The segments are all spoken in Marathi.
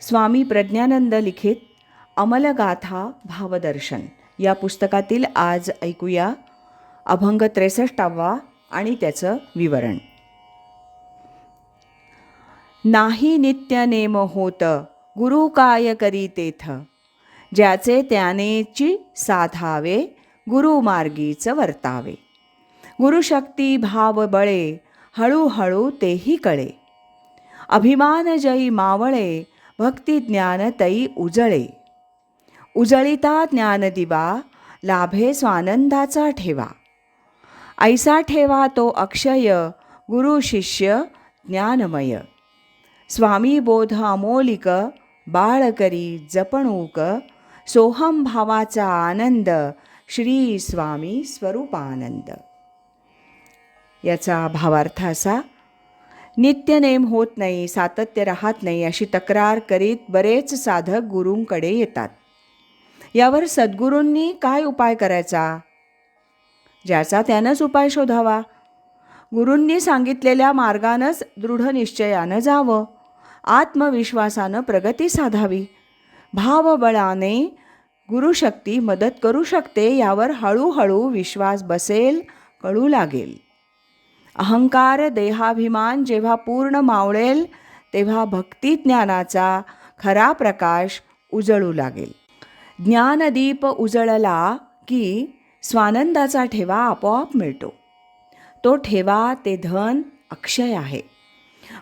स्वामी प्रज्ञानंद लिखित अमलगाथा भावदर्शन. या पुस्तकातील आज ऐकूया अभंग त्रेसष्टावा आणि त्याचं विवरण. नाही नित्य नेम होत गुरु काय करी तेथ. ज्याचे त्यानेची साधावे गुरुमार्गीच वर्तावे. गुरुशक्ती भाव बळे हळूहळू तेही कळे. अभिमान जयी मावळे भक्ती ज्ञान तई उजळे. उजळिता ज्ञानदिवा लाभे स्वानंदाचा ठेवा. ऐसा ठेवा तो अक्षय गुरु शिष्य ज्ञानमय. स्वामी बोध अमोलिक बाळ करी जपणूक सोहम भावाचा आनंद श्री स्वामी स्वरूपानंद. याचा भावार्थ असा नित्यनेम होत नाही सातत्य राहत नाही अशी तक्रार करीत बरेच साधक गुरूंकडे येतात. यावर सद्गुरूंनी काय उपाय करायचा? ज्याचा त्यानंच उपाय शोधावा. गुरूंनी सांगितलेल्या मार्गानंच दृढ निश्चयानं जावं. आत्मविश्वासानं प्रगती साधावी. भावबळाने गुरुशक्ती मदत करू शकते यावर हळूहळू विश्वास बसेल कळू लागेल. अहंकार देहाभिमान जेव्हा पूर्ण मावळेल तेव्हा भक्तिज्ञानाचा खरा प्रकाश उजळू लागेल. ज्ञानदीप उजळला की स्वानंदाचा ठेवा आपोआप मिळतो. तो ठेवा ते धन अक्षय आहे.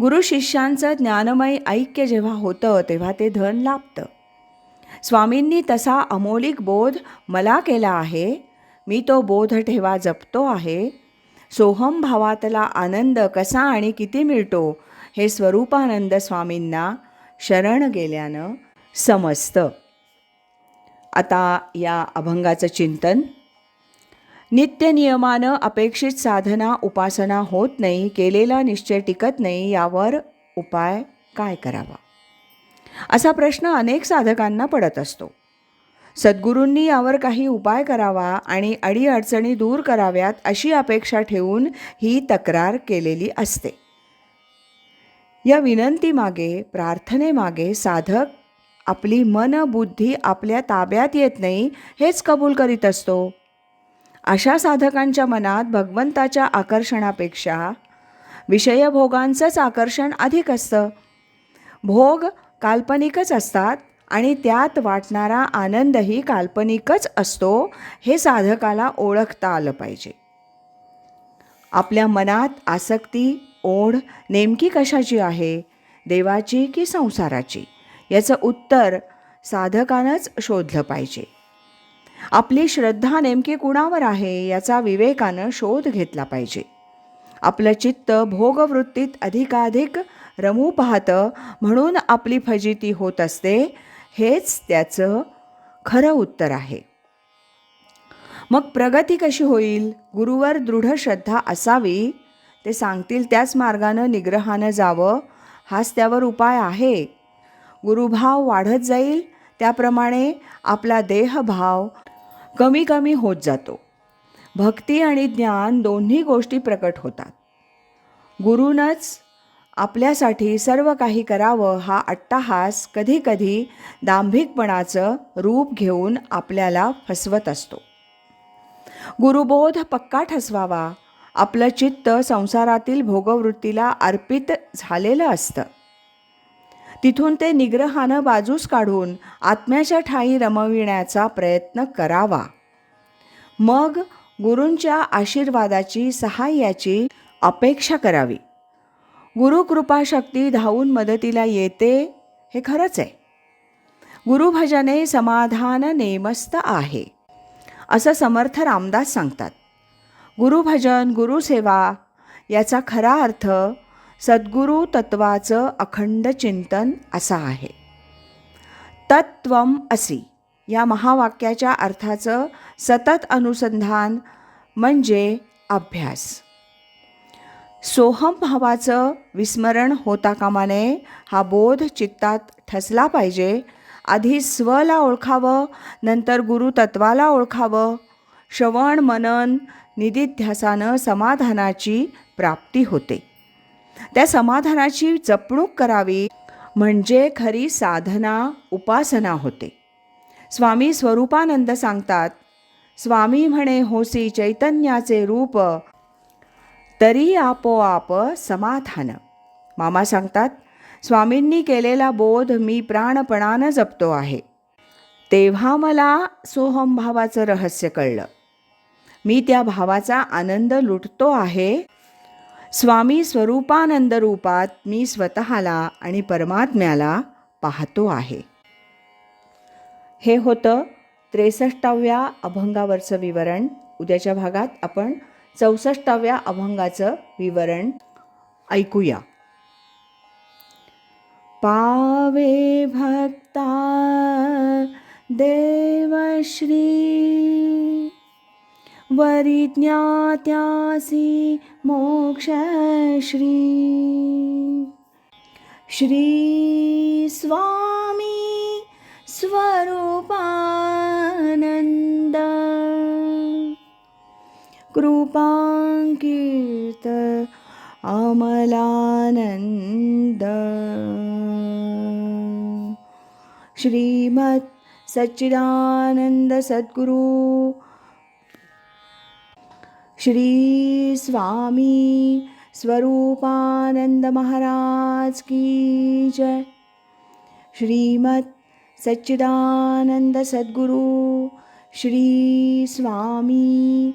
गुरु शिष्यांचं ज्ञानमय ऐक्य जेव्हा होतं तेव्हा ते धन लाभतं. स्वामींनी तसा अमोलिक बोध मला केला आहे. मी तो बोध ठेवा जपतो आहे. सोहम भावातला आनंद कसा आणि किती मिळतो? हे स्वरूपानंद स्वामींना शरण गेल्यानं समजतं. आता या अभंगाचं चिंतन. नित्यनियमानं अपेक्षित साधना उपासना होत नाही केलेला निश्चय टिकत नाही यावर उपाय काय करावा? असा प्रश्न अनेक साधकांना पडत असतो. सद्गुरूंनी यावर काही उपाय करावा आणि अडीअडचणी दूर कराव्यात अशी अपेक्षा ठेवून ही तक्रार केलेली असते. या विनंतीमागे प्रार्थनेमागे साधक आपली मन बुद्धी आपल्या ताब्यात येत नाही हेच कबूल करीत असतो. अशा साधकांच्या मनात भगवंताच्या आकर्षणापेक्षा विषयभोगांचंच आकर्षण अधिक असतं. भोग काल्पनिकच असतात आणि त्यात वाटणारा आनंदही काल्पनिकच असतो हे साधकाला ओळखता आलं पाहिजे. आपल्या मनात आसक्ती ओढ नेमकी कशाची आहे? देवाची की संसाराची? याचं उत्तर साधकानंच शोधलं पाहिजे. आपली श्रद्धा नेमकी कुणावर आहे याचा विवेकानं शोध घेतला पाहिजे. आपलं चित्त भोगवृत्तीत अधिकाधिक रमू पाहतं म्हणून आपली फजिती होत असते हेच त्याचं खरं उत्तर आहे. मग प्रगती कशी होईल? गुरुवर दृढ श्रद्धा असावी? ते सांगतील त्याच मार्गानं निग्रहानं जावं हाच त्यावर उपाय आहे. गुरुभाव वाढत जाईल त्याप्रमाणे आपला देहभाव कमी कमी होत जातो. भक्ती आणि ज्ञान दोन्ही गोष्टी प्रकट होतात. गुरूनच आपल्यासाठी सर्व काही करावं हा अट्टाहास कधीकधी दांभिकपणाचं रूप घेऊन आपल्याला फसवत असतो. गुरुबोध पक्का ठसवावा. आपलं चित्त संसारातील भोगवृत्तीला अर्पित झालेलं असतं. तिथून ते निग्रहानं बाजूस काढून आत्म्याच्या ठाई रमविण्याचा प्रयत्न करावा. मग गुरूंच्या आशीर्वादाची सहाय्याची अपेक्षा करावी. गुरुकृपाशक्ती धावून मदतीला येते हे खरंच आहे. गुरुभजने समाधान नेमस्त आहे असं समर्थ रामदास सांगतात. गुरुभजन गुरुसेवा याचा खरा अर्थ सद्गुरु तत्वाचं अखंड चिंतन असा आहे. तत्वम असी या महावाक्याच्या अर्थाचं सतत अनुसंधान म्हणजे अभ्यास. सोहम भावाचं विस्मरण होता कामा नये हा बोध चित्तात ठसला पाहिजे. आधी स्वला ओळखावं नंतर गुरुतत्वाला ओळखावं. श्रवण मनन निदिध्यासानं समाधानाची प्राप्ती होते. त्या समाधानाची जपणूक करावी म्हणजे खरी साधना उपासना होते. स्वामी स्वरूपानंद सांगतात स्वामी म्हणे होसी चैतन्याचे रूप तरी आपोआप समाधान. मामा सांगतात स्वामींनी केलेला बोध मी प्राणपणानं जपतो आहे. तेव्हा मला सोहम भावाचं रहस्य कळलं. मी त्या भावाचा आनंद लुटतो आहे. स्वामी स्वरूपानंद रूपात मी स्वतःला आणि परमात्म्याला पाहतो आहे. हे होतं त्रेसष्टाव्या अभंगावरचं विवरण. उद्याच्या भागात आपण चौसष्टाव्या अभंगाचं विवरण ऐकूया. पावे भक्ता देवश्री वरिज्ञात्यासि मोक्षश्री. श्री स्वामी स्वरूपा कृपाङ्कीर्त अमलानन्द। श्रीमत् सच्चिदानन्द सद्गुरु श्री स्वामी स्वरूपानंद महाराज की जय। श्रीमत् सच्चिदानंद सद्गुरु श्री स्वामी